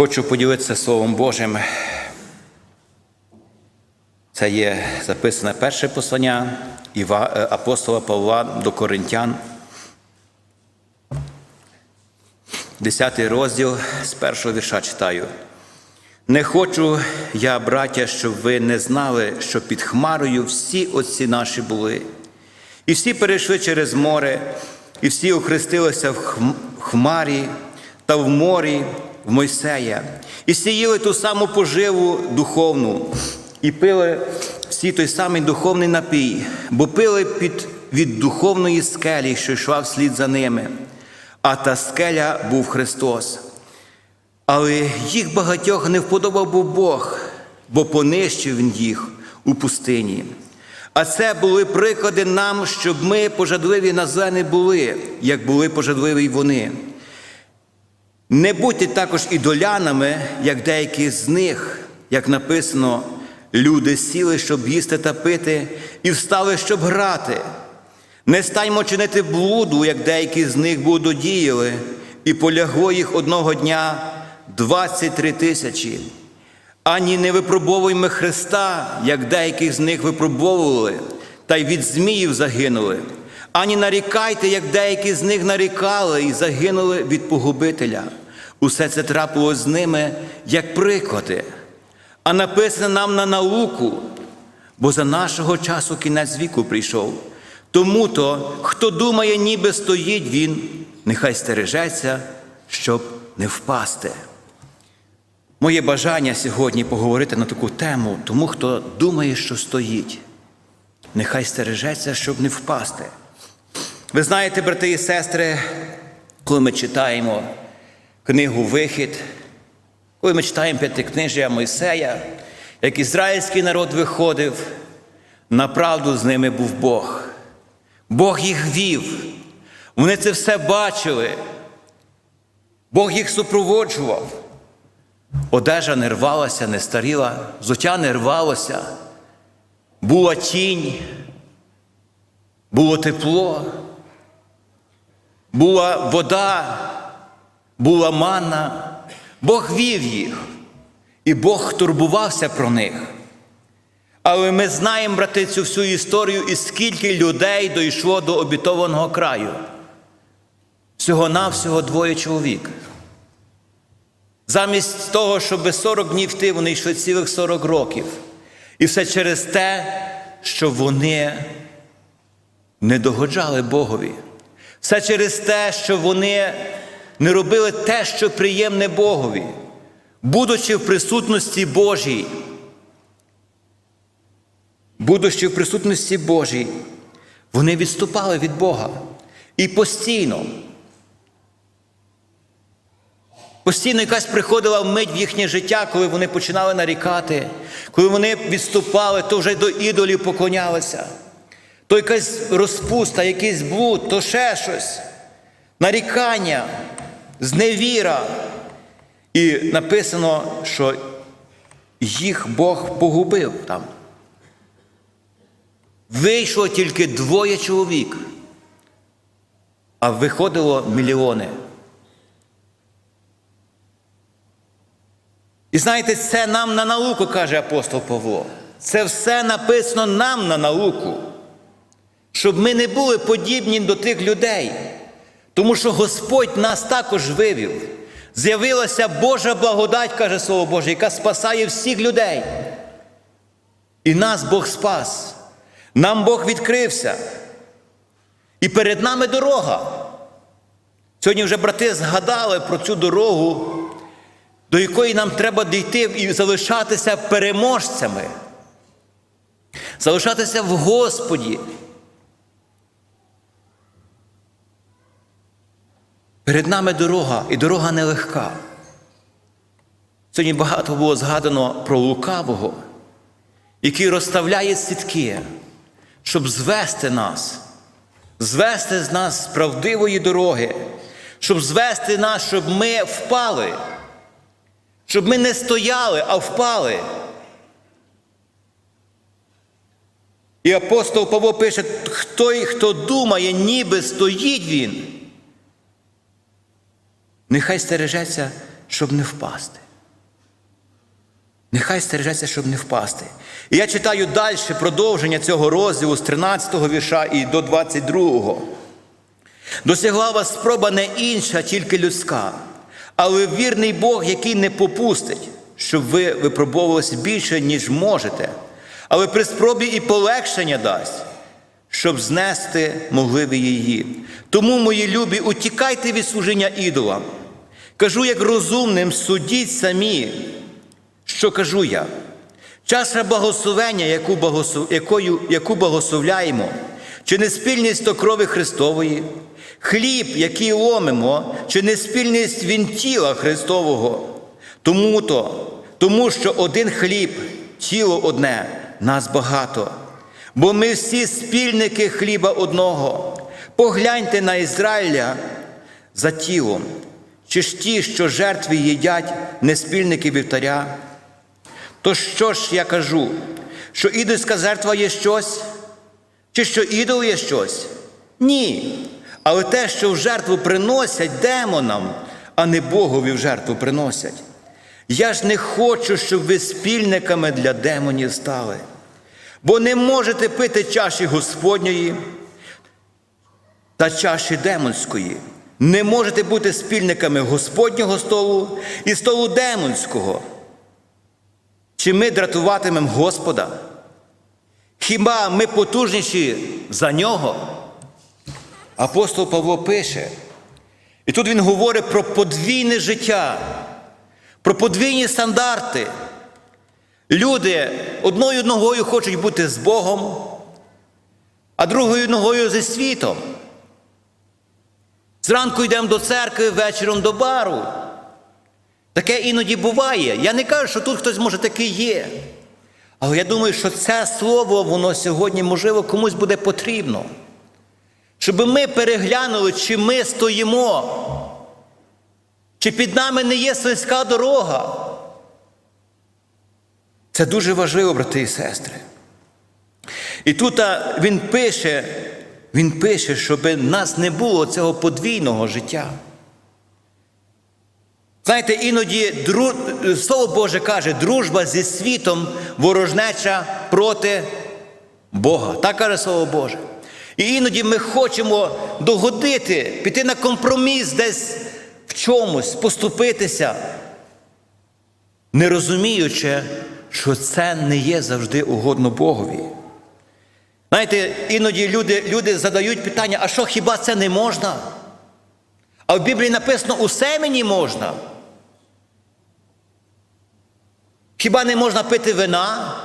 Хочу поділитися Словом Божим. Це є записане перше послання е, апостола Павла до Коринтян, 10 розділ з першого вірша читаю. Не хочу я, браття, щоб ви не знали, що під Хмарою всі отці наші були, і всі перейшли через море, і всі охрестилися в Хмарі та в морі в Мойсея, і всі їли ту саму поживу духовну, і пили всі той самий духовний напій, бо пили під, від духовної скелі, що йшла вслід за ними. А та скеля був Христос. Але їх багатьох не вподобав був Бог, бо понищив він їх у пустині. А це були приклади нам, щоб ми пожадливі на зле не були, як були пожадливі й вони. Не будьте також ідолянами, як деякі з них, як написано, люди сіли, щоб їсти та пити, і встали, щоб грати. Не станьмо чинити блуду, як деякі з них блудодіяли, і полягло їх одного дня 23 тисячі. Ані не випробовуймо Христа, як деяких з них випробовували, та й від зміїв загинули. Ані нарікайте, як деякі з них нарікали і загинули від погубителя. Усе це трапилось з ними як приклади, а написано нам на науку, бо за нашого часу кінець віку прийшов. Тому то, хто думає, ніби стоїть він, нехай стережеться, щоб не впасти. Моє бажання сьогодні поговорити на таку тему, тому хто думає, що стоїть, нехай стережеться, щоб не впасти. Ви знаєте, брати і сестри, коли ми читаємо книгу Вихід, коли ми читаємо п'ятикнижжя Мойсея, як ізраїльський народ виходив, направду з ними був Бог. Бог їх вів. Вони це все бачили. Бог їх супроводжував. Одежа не рвалася, не старіла, взуття не рвалося, була тінь, було тепло, була вода, була манна. Бог вів їх, і Бог турбувався про них. Але ми знаємо, брати, цю всю історію, і скільки людей дійшло до обітованого краю. Всього-навсього двоє чоловік. Замість того, щоб 40 днів йти, вони йшли цілих 40 років. І все через те, що вони не догоджали Богові. Все через те, що вони не робили те, що приємне Богові, будучи в присутності Божій. Будучи в присутності Божій, вони відступали від Бога. І постійно, постійно якась приходила мить в їхнє життя, коли вони починали нарікати, коли вони відступали, то вже до ідолів поклонялися. То якась розпуста, якийсь блуд, то ще щось, нарікання, зневіра. І написано, що їх Бог погубив там. Вийшло тільки двоє чоловік, а виходило мільйони. І знаєте, це нам на науку, каже апостол Павло. Це все написано нам на науку, щоб ми не були подібні до тих людей. Тому що Господь нас також вивів. З'явилася Божа благодать, каже Слово Боже, яка спасає всіх людей. І нас Бог спас. Нам Бог відкрився. І перед нами дорога. Сьогодні вже брати згадали про цю дорогу, до якої нам треба дійти і залишатися переможцями. Залишатися в Господі. Перед нами дорога, і дорога нелегка. Сьогодні багато було згадано про лукавого, який розставляє сітки, щоб звести нас, звести з нас з правдивої дороги, щоб звести нас, щоб ми впали, щоб ми не стояли, а впали. І апостол Павло пише: хто, хто думає, ніби стоїть він, нехай стережеться, щоб не впасти. Нехай стережеться, щоб не впасти. І я читаю далі продовження цього розділу з 13 го вірша і до 22. го Досягла вас спроба не інша, тільки людська, але вірний Бог, який не попустить, щоб ви випробовувалися більше, ніж можете, але при спробі і полегшення дасть, щоб знести могли ви її. Тому, мої любі, утікайте від служіння ідолам. Кажу, як розумним, судіть самі, що кажу я. Чаша благословення, яку, благослов... якою... яку благословляємо, чи не спільність до крові Христової, хліб, який ломимо, чи не спільність він тіла Христового. Тому то, тому що один хліб, тіло одне, нас багато. Бо ми всі спільники хліба одного. Погляньте на Ізраїля за тілом, чи ж ті, що жертви їдять, не спільники вівтаря. То що ж я кажу, що ідольська жертва є щось? Чи що ідол є щось? Ні. Але те, що в жертву приносять демонам, а не Богові в жертву приносять. Я ж не хочу, щоб ви спільниками для демонів стали. Бо не можете пити чаші Господньої та чаші демонської. Не можете бути спільниками Господнього столу і столу демонського. Чи ми дратуватимемо Господа? Хіба ми потужніші за нього? Апостол Павло пише. І тут він говорить про подвійне життя, про подвійні стандарти. Люди одною ногою хочуть бути з Богом, а другою ногою зі світом. Зранку йдемо до церкви, вечором до бару. Таке іноді буває. Я не кажу, що тут хтось може такий є. Але я думаю, що це слово, воно сьогодні, можливо, комусь буде потрібно. Щоб ми переглянули, чи ми стоїмо, чи під нами не є слизька дорога. Це дуже важливо, брати і сестри. І тут він пише, він пише, щоб нас не було цього подвійного життя. Знаєте, іноді дру... Слово Боже каже, дружба зі світом ворожнеча проти Бога. Так каже Слово Боже. І іноді ми хочемо догодити, піти на компроміс десь в чомусь, поступитися, не розуміючи, що це не є завжди угодно Богові. Знаєте, іноді люди, люди задають питання, а що хіба це не можна? А в Біблії написано, усе мені можна. Хіба не можна пити вина?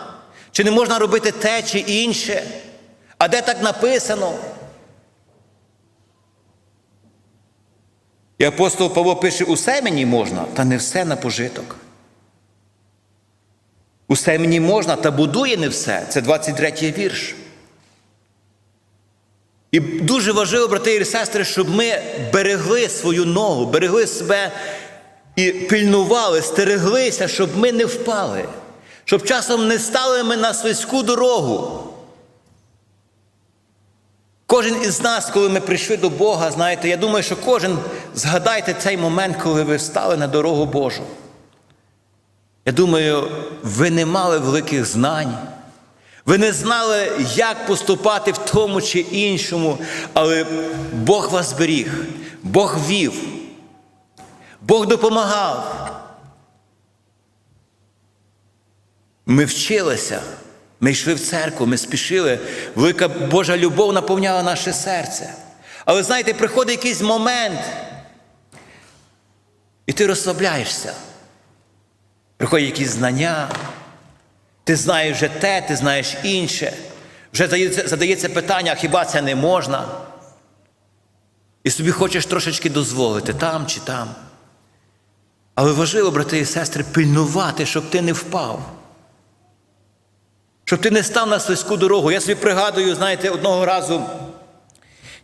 Чи не можна робити те чи інше? А де так написано? І апостол Павло пише: усе мені можна, та не все на пожиток. Усе мені можна, та будує не все. Це 23 вірш. І дуже важливо, брати і сестри, щоб ми берегли свою ногу, берегли себе і пильнували, стереглися, щоб ми не впали, щоб часом не стали ми на слизьку дорогу. Кожен із нас, коли ми прийшли до Бога, знаєте, я думаю, що кожен згадайте цей момент, коли ви встали на дорогу Божу. Я думаю, ви не мали великих знань. Ви не знали, як поступати в тому чи іншому, але Бог вас зберіг, Бог вів, Бог допомагав. Ми вчилися, ми йшли в церкву, ми спішили, велика Божа любов наповняла наше серце. Але знаєте, приходить якийсь момент, і ти розслабляєшся. Приходять якісь знання. Ти знаєш вже те, ти знаєш інше. Вже задається, задається питання, хіба це не можна? І собі хочеш трошечки дозволити там чи там. Але важливо, брати і сестри, пильнувати, щоб ти не впав. Щоб ти не став на слизьку дорогу. Я собі пригадую, знаєте, одного разу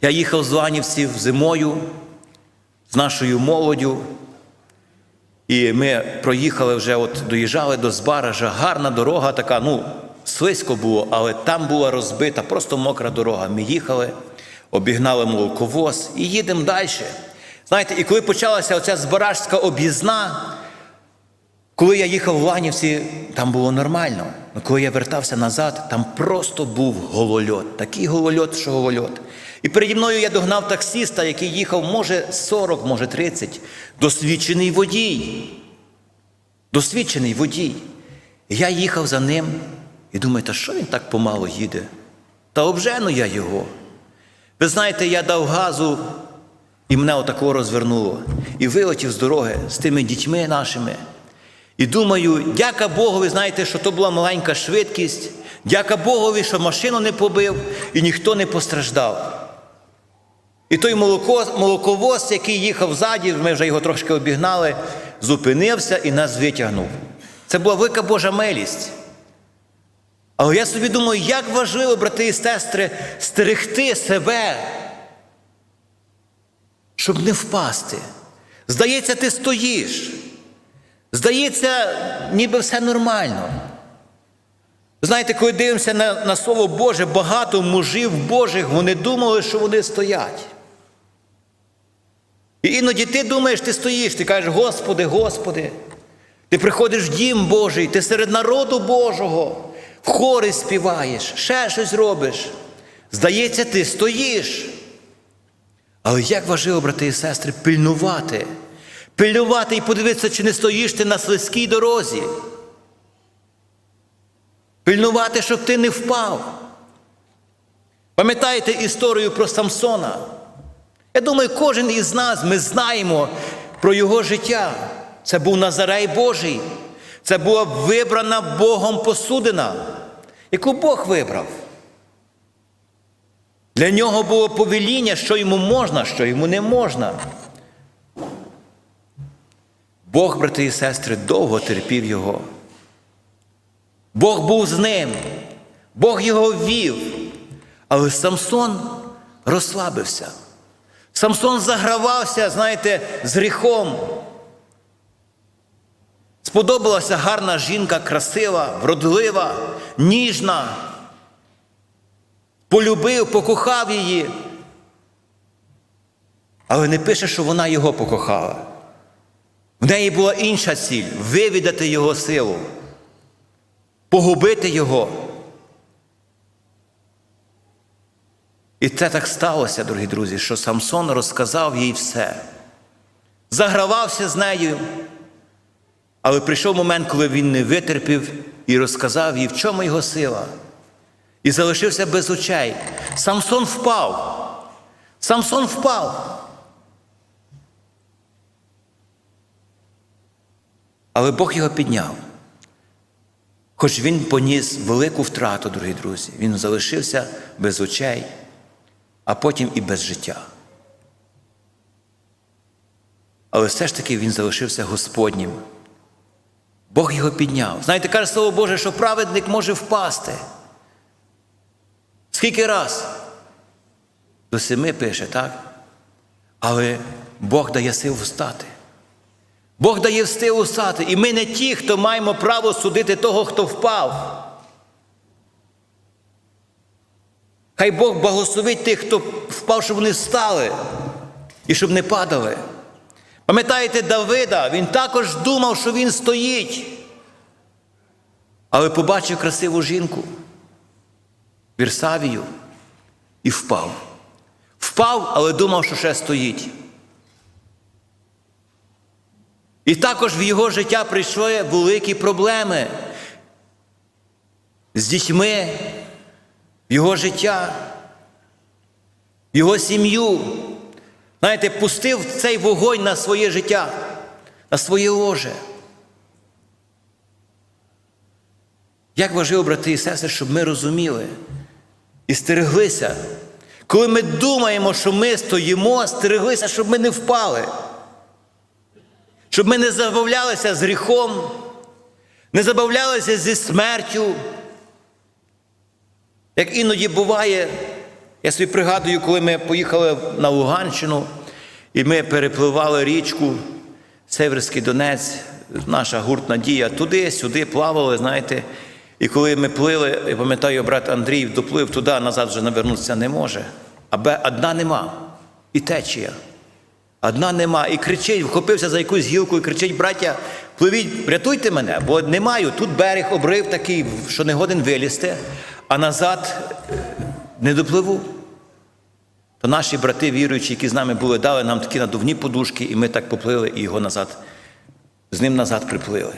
я їхав з Ланівців зимою з нашою молоддю. І ми проїхали вже, от доїжджали до Збаража, гарна дорога така, ну, слизько було, але там була розбита, просто мокра дорога. Ми їхали, обігнали молоковоз і їдемо далі. Знаєте, і коли почалася оця Збаражська об'їзна, коли я їхав в Ланівці, там було нормально. Але коли я вертався назад, там просто був голольот. Такий голольот, що голольот. І переді мною я догнав таксиста, який їхав, може, 40, може 30. Досвідчений водій. Досвідчений водій. Я їхав за ним і думаю, та що він так помало їде? Та обжену я його. Ви знаєте, я дав газу, і мене отако розвернуло. І вилетів з дороги з тими дітьми нашими. І думаю, дяка Богові, знаєте, що то була маленька швидкість, дяка Богові, що машину не побив і ніхто не постраждав. І той молоко, молоковоз, який їхав ззаді, ми вже його трошки обігнали, зупинився і нас витягнув. Це була велика Божа милість. Але я собі думаю, як важливо, брати і сестри, стерегти себе, щоб не впасти. Здається, ти стоїш. Здається, ніби все нормально. Знаєте, коли дивимося на, на Слово Боже, багато мужів Божих вони думали, що вони стоять. І іноді ти думаєш, ти стоїш, ти кажеш, Господи, Господи, ти приходиш в дім Божий, ти серед народу Божого, хори співаєш, ще щось робиш. Здається, ти стоїш. Але як важливо, брати і сестри, пильнувати, пильнувати і подивитися, чи не стоїш ти на слизькій дорозі. Пильнувати, щоб ти не впав. Пам'ятаєте історію про Самсона? Я думаю, кожен із нас ми знаємо про його життя. Це був Назарей Божий. Це була вибрана Богом посудина, яку Бог вибрав. Для нього було повеління, що йому можна, що йому не можна. Бог, брати і сестри, довго терпів його. Бог був з ним, Бог його вів. Але Самсон розслабився. Самсон загравався, знаєте, з гріхом. Сподобалася гарна жінка, красива, вродлива, ніжна. Полюбив, покохав її. Але не пише, що вона його покохала. В неї була інша ціль вивідати його силу, погубити його. І це так сталося, дорогі друзі, що Самсон розказав їй все. Загравався з нею, але прийшов момент, коли він не витерпів і розказав їй, в чому його сила. І залишився без очей. Самсон впав. Самсон впав. Але Бог його підняв. Хоч він поніс велику втрату, дорогі друзі, він залишився без очей, а потім і без життя. Але все ж таки він залишився Господнім. Бог його підняв. Знаєте, каже Слово Боже, що праведник може впасти. Скільки раз? До семи пише, так? Але Бог дає силу встати. Бог дає силу встати. І ми не ті, хто маємо право судити того, хто впав. Хай Бог благословить тих, хто впав, щоб вони встали і щоб не падали. Пам'ятаєте Давида, він також думав, що він стоїть, але побачив красиву жінку. Вірсавію і впав. Впав, але думав, що ще стоїть. І також в його життя прийшли великі проблеми з дітьми, його життя, його сім'ю. Знаєте, пустив цей вогонь на своє життя, на своє ложе. Як важливо, брати і сестри, щоб ми розуміли і стереглися. Коли ми думаємо, що ми стоїмо, стереглися, щоб ми не впали. Щоб ми не забавлялися з гріхом, не забавлялися зі смертю. Як іноді буває, я собі пригадую, коли ми поїхали на Луганщину, і ми перепливали річку, Северський Донець, наша гурт Надія, туди-сюди плавали, знаєте. І коли ми плили, я пам'ятаю, брат Андрій доплив туди, назад вже навернутися не може. А одна нема. І течія. а дна нема. І кричить, вхопився за якусь гілку і кричить, браття, пливіть, рятуйте мене, бо не маю. Тут берег, обрив такий, що не годен вилізти, а назад е, не допливу. То наші брати, віруючі, які з нами були, дали нам такі надувні подушки, і ми так поплили і його назад, з ним назад приплили.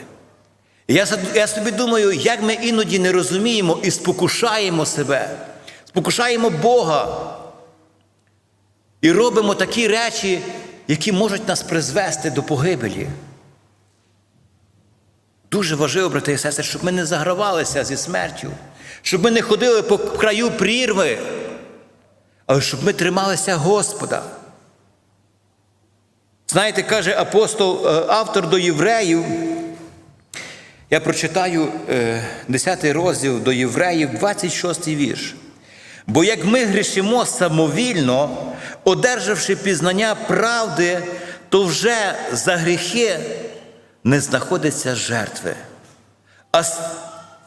І я, я собі думаю, як ми іноді не розуміємо і спокушаємо себе, спокушаємо Бога і робимо такі речі, які можуть нас призвести до погибелі. Дуже важливо, брати і сестри, щоб ми не загравалися зі смертю, щоб ми не ходили по краю прірви, але щоб ми трималися Господа. Знаєте, каже апостол, е, автор до євреїв, я прочитаю е, 10 розділ до євреїв, 26 вірш. Бо як ми грішимо самовільно, одержавши пізнання правди, то вже за гріхи не знаходиться жертви, а,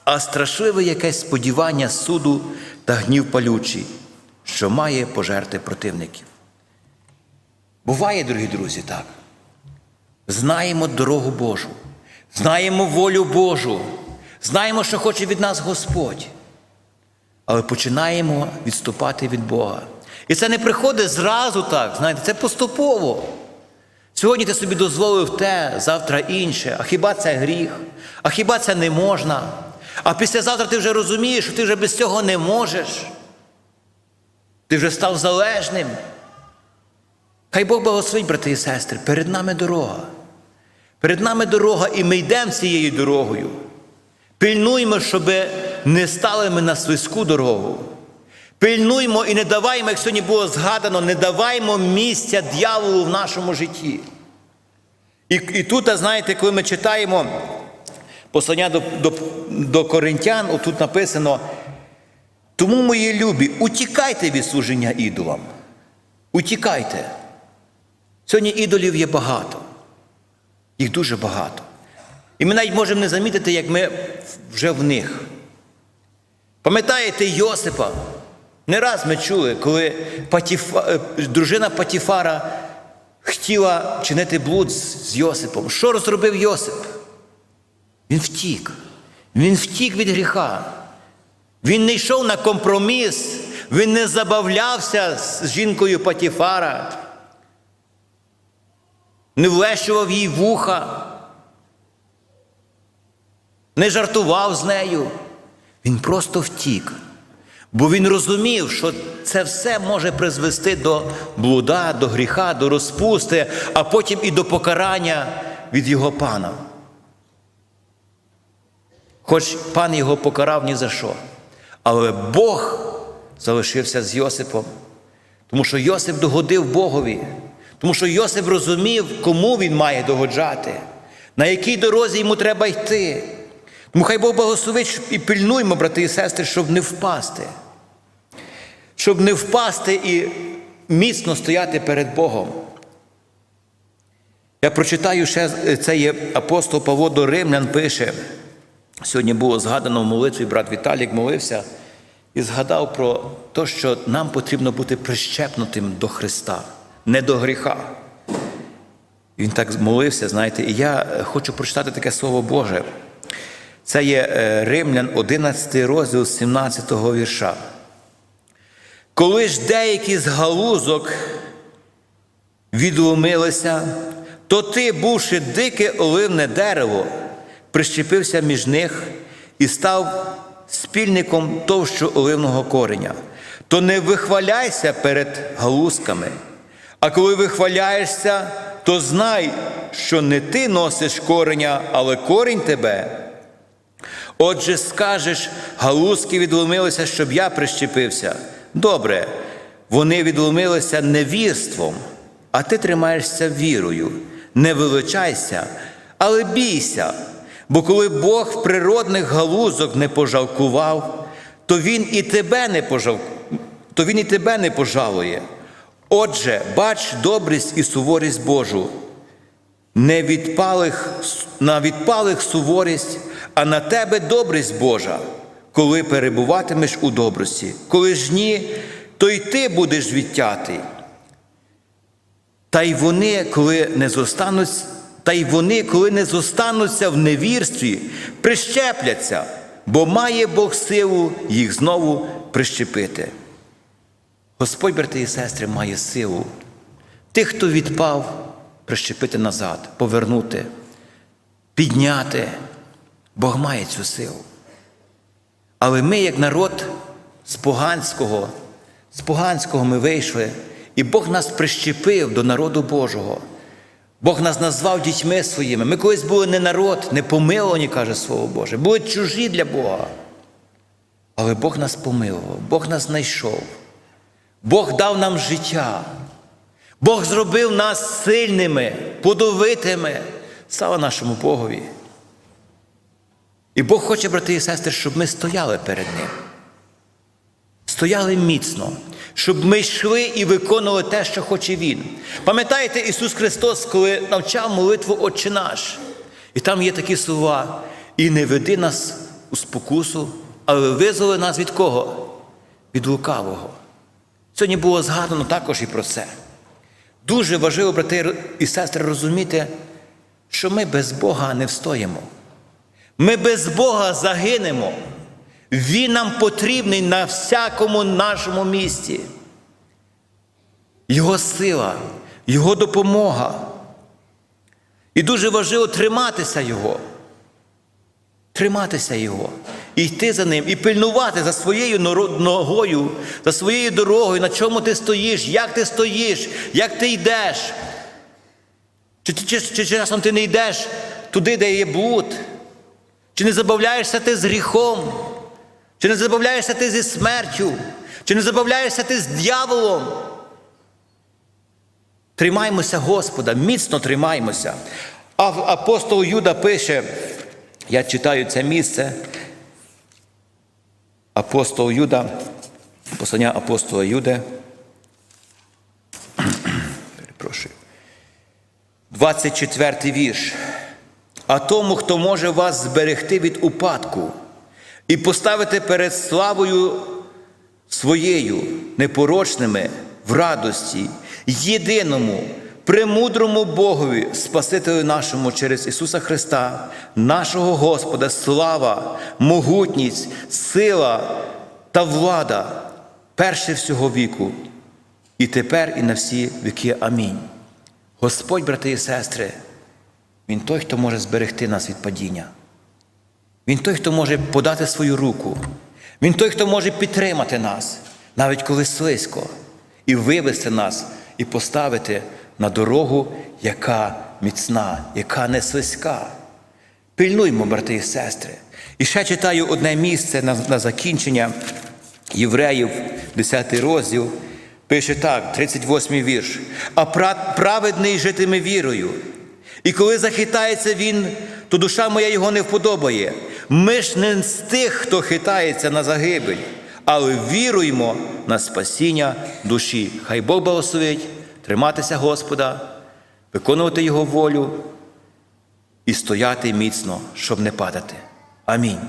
а страшливе якесь сподівання суду та гнів палючий, що має пожерти противників. Буває, дорогі друзі, так. Знаємо дорогу Божу, знаємо волю Божу, знаємо, що хоче від нас Господь. Але починаємо відступати від Бога. І це не приходить зразу так, знаєте, це поступово. Сьогодні ти собі дозволив те, завтра інше. А хіба це гріх? А хіба це не можна? А післязавтра ти вже розумієш, що ти вже без цього не можеш. Ти вже став залежним. Хай Бог благословить, брати і сестри, перед нами дорога. Перед нами дорога, і ми йдемо цією дорогою. Пильнуймо, щоб не стали ми на свиску дорогу. Пильнуймо і не даваймо, як сьогодні було згадано, не даваймо місця дьяволу в нашому житті. І, і тут, знаєте, коли ми читаємо послання до, до, до Коринтян, отут написано: тому, мої любі, утікайте від служіння ідолам. Утікайте. Сьогодні ідолів є багато. Їх дуже багато. І ми навіть можемо не замітити, як ми вже в них. Пам'ятаєте Йосипа? Не раз ми чули, коли Патіфа, е, дружина Патіфара хотіла чинити блуд з з Йосипом. Що розробив Йосип? Він втік. Він втік від гріха. Він не йшов на компроміс, він не забавлявся з жінкою Патіфара, не влещував їй вуха, не жартував з нею. Він просто втік. Бо він розумів, що це все може призвести до блуда, до гріха, до розпусти, а потім і до покарання від його пана. Хоч пан його покарав ні за що. Але Бог залишився з Йосипом, тому що Йосип догодив Богові, тому що Йосип розумів, кому він має догоджати, на якій дорозі йому треба йти. Тому хай Бог благословить і пильнуймо, брати і сестри, щоб не впасти. Щоб не впасти і міцно стояти перед Богом. Я прочитаю ще це є апостол Павло до Римлян пише. Сьогодні було згадано в молитві, брат Віталік молився і згадав про те, що нам потрібно бути прищепнутим до Христа, не до гріха. Він так молився, знаєте, і я хочу прочитати таке Слово Боже. Це є е, Римлян, 11 розділ 17 вірша. Коли ж деякі з галузок відломилися, то ти, бувши дике оливне дерево, прищепився між них і став спільником товщу оливного кореня. То не вихваляйся перед галузками, а коли вихваляєшся, то знай, що не ти носиш кореня, але корінь тебе. Отже, скажеш, галузки відломилися, щоб я прищепився. Добре, вони відломилися невірством, а ти тримаєшся вірою. Не величайся, але бійся. Бо коли Бог природних галузок не пожалкував, то Він і тебе не пожал... то він і тебе не пожалує. Отже, бач добрість і суворість Божу, не відпалих, на відпалих суворість, а на тебе добрість Божа, коли перебуватимеш у добрості. Коли ж ні, то й ти будеш відтятий. та й вони, коли не зостануться, та й вони, коли не зостануться в невірстві, прищепляться, бо має Бог силу їх знову прищепити. Господь, брати і сестри, має силу тих, хто відпав, прищепити назад, повернути, підняти. Бог має цю силу. Але ми, як народ з поганського, з поганського ми вийшли, і Бог нас прищепив до народу Божого. Бог нас назвав дітьми своїми. Ми колись були не народ, не помиловані, каже Слово Боже, були чужі для Бога. Але Бог нас помилував, Бог нас знайшов. Бог дав нам життя. Бог зробив нас сильними, плодовитими. Слава нашому Богові. І Бог хоче, брати і сестри, щоб ми стояли перед Ним. Стояли міцно, щоб ми йшли і виконували те, що хоче Він. Пам'ятаєте, Ісус Христос, коли навчав молитву Отче наш, і там є такі слова: і не веди нас у спокусу, але визволи нас від кого? Від лукавого. Сьогодні було згадано також і про це. Дуже важливо, брати і сестри, розуміти, що ми без Бога не встоїмо. Ми без Бога загинемо. Він нам потрібний на всякому нашому місці. Його сила, Його допомога. І дуже важливо триматися Його. Триматися Його. І йти за ним, і пильнувати за своєю ногою, за своєю дорогою, на чому ти стоїш, як ти стоїш, як ти йдеш. Чи, чи, чи, чи часом ти не йдеш туди, де є блуд? Чи не забавляєшся ти з гріхом? Чи не забавляєшся ти зі смертю? Чи не забавляєшся ти з дьяволом? Тримаймося Господа, міцно тримаймося. А апостол Юда пише, я читаю це місце. Апостол Юда, послання апостола Юди. Перепрошую. 24 вірш. А тому, хто може вас зберегти від упадку і поставити перед славою своєю непорочними в радості, єдиному, премудрому Богові, Спасителю нашому через Ісуса Христа, нашого Господа, слава, могутність, сила та влада, перше всього віку, і тепер, і на всі віки. Амінь. Господь, брати і сестри, Він той, хто може зберегти нас від падіння. Він той, хто може подати свою руку. Він той, хто може підтримати нас, навіть коли слизько, і вивести нас, і поставити на дорогу, яка міцна, яка не слизька. Пильнуймо, брати і сестри. І ще читаю одне місце на, на закінчення Євреїв, 10 розділ. Пише так, 38 вірш. А праведний житиме вірою. І коли захитається він, то душа моя його не вподобає. Ми ж не з тих, хто хитається на загибель, але віруємо на спасіння душі. Хай Бог благословить, триматися Господа, виконувати Його волю і стояти міцно, щоб не падати. Амінь.